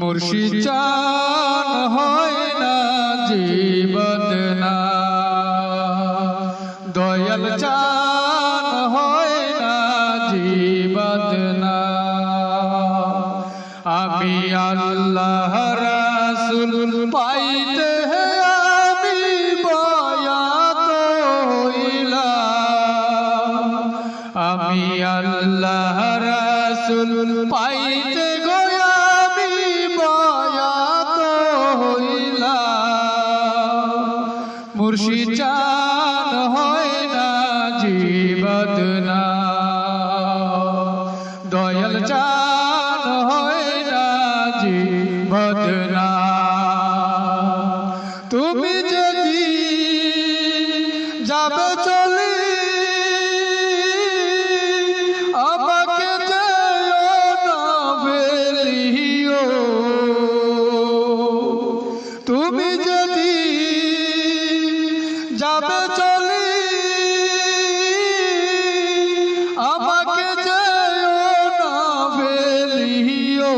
মুর্শিদ চান হয় না জীবত না। দয়াল চান হয় না জীবত না। আমি আল্লাহ রাসুল পাইতে আমি বয়াত হইলাম। আমি আল্লাহ রাসুল পাইতে গোয়াবি চান হয় না জীবত না। দয়াল জান হয় না জীবত না। যাবে চলি। আমাকে যেও না ফেলিও।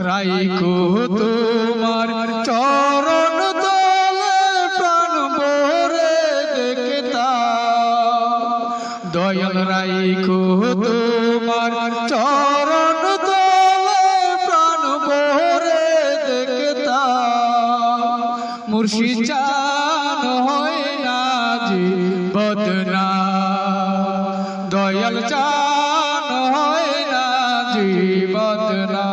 রাইকো তোমার চরণ দলে প্রাণ ভরে দেখতা দয়াল রাইকো তোমার চরণ মুর্শিদ চান হয় না যে বদনা। দয়াল চান হয় না জীবত না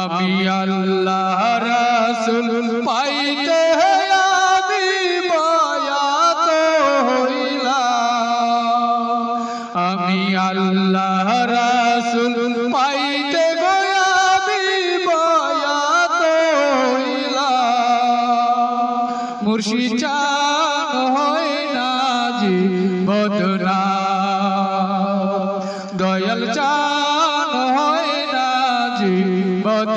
আমি আল্লাহ রাসুল পাইতে আমি বয়াত হইলাম। আমি আল্লাহ রাসুল পাইতে না দয়াল চান হয় না জীবত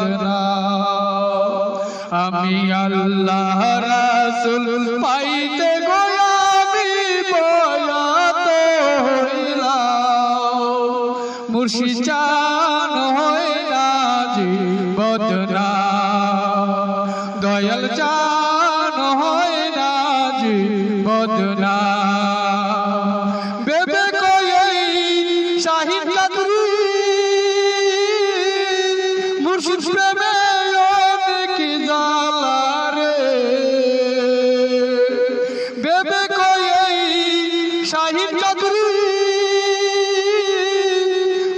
আমি আল্লাহ রাসুল, পাইতে গোয়াবি বয়াত হইলাম। মুর্শিদ চান হয় না যে বদনা। দয়াল চান হয় না যে বদনা। বেবে কই শাহিদ কাদরি, মুর্শিদ প্রেমে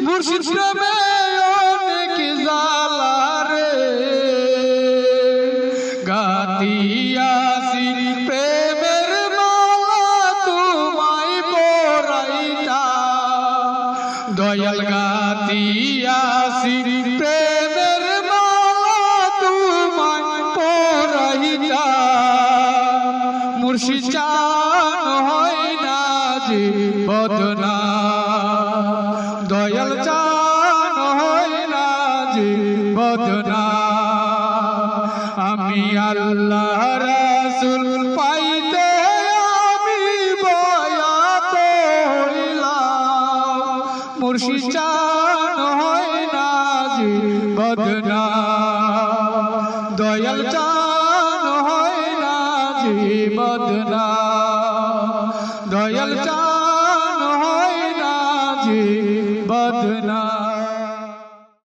মুর্শিদ প্রেমে অনেক জালা রে গাতিয়াসি প্রেমের মালা তোমায় পরাইতা। দয়াল গাতিয়াসি প্রেমের বদনা। দয়াল চান হয় রাজি বদনা। আমি আল্লাহ রাসুল পাইতে আমি বয়াত হইলাম। মুর্শিদ চান হয় রাজি বদনা। দয়াল চান হয় রাজি বদনা। দয়াল চান बदना